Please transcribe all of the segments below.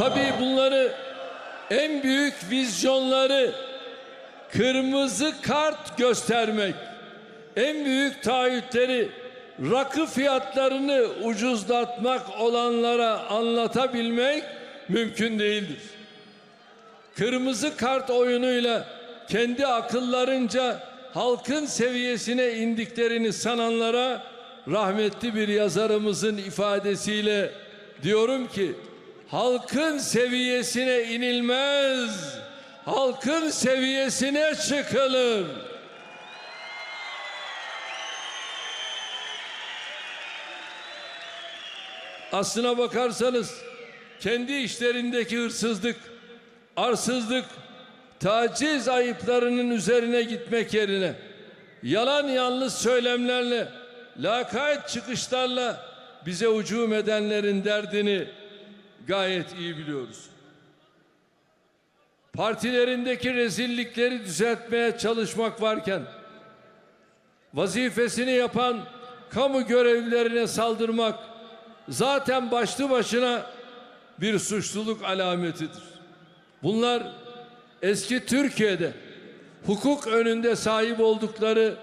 Tabii bunları en büyük vizyonları kırmızı kart göstermek, en büyük taahhütleri rakı fiyatlarını ucuzlatmak olanlara anlatabilmek mümkün değildir. Kırmızı kart oyunuyla kendi akıllarınca halkın seviyesine indiklerini sananlara rahmetli bir yazarımızın ifadesiyle diyorum ki halkın seviyesine inilmez, halkın seviyesine çıkılır. Aslına bakarsanız kendi işlerindeki hırsızlık, arsızlık, taciz ayıplarının üzerine gitmek yerine yalan yanlış söylemlerle, lakayt çıkışlarla bize ucum edenlerin derdini gayet iyi biliyoruz. Partilerindeki rezillikleri düzeltmeye çalışmak varken vazifesini yapan kamu görevlilerine saldırmak zaten başlı başına bir suçluluk alametidir. Bunlar eski Türkiye'de hukuk önünde sahip oldukları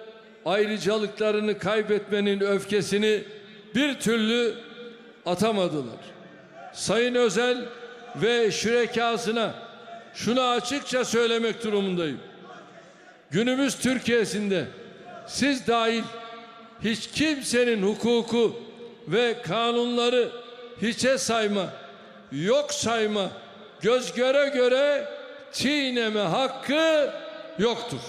ayrıcalıklarını kaybetmenin öfkesini bir türlü atamadılar. Sayın Özel ve şürekasına şunu açıkça söylemek durumundayım. Günümüz Türkiye'sinde siz dahil hiç kimsenin hukuku ve kanunları hiçe sayma, yok sayma, göz göre göre çiğneme hakkı yoktur.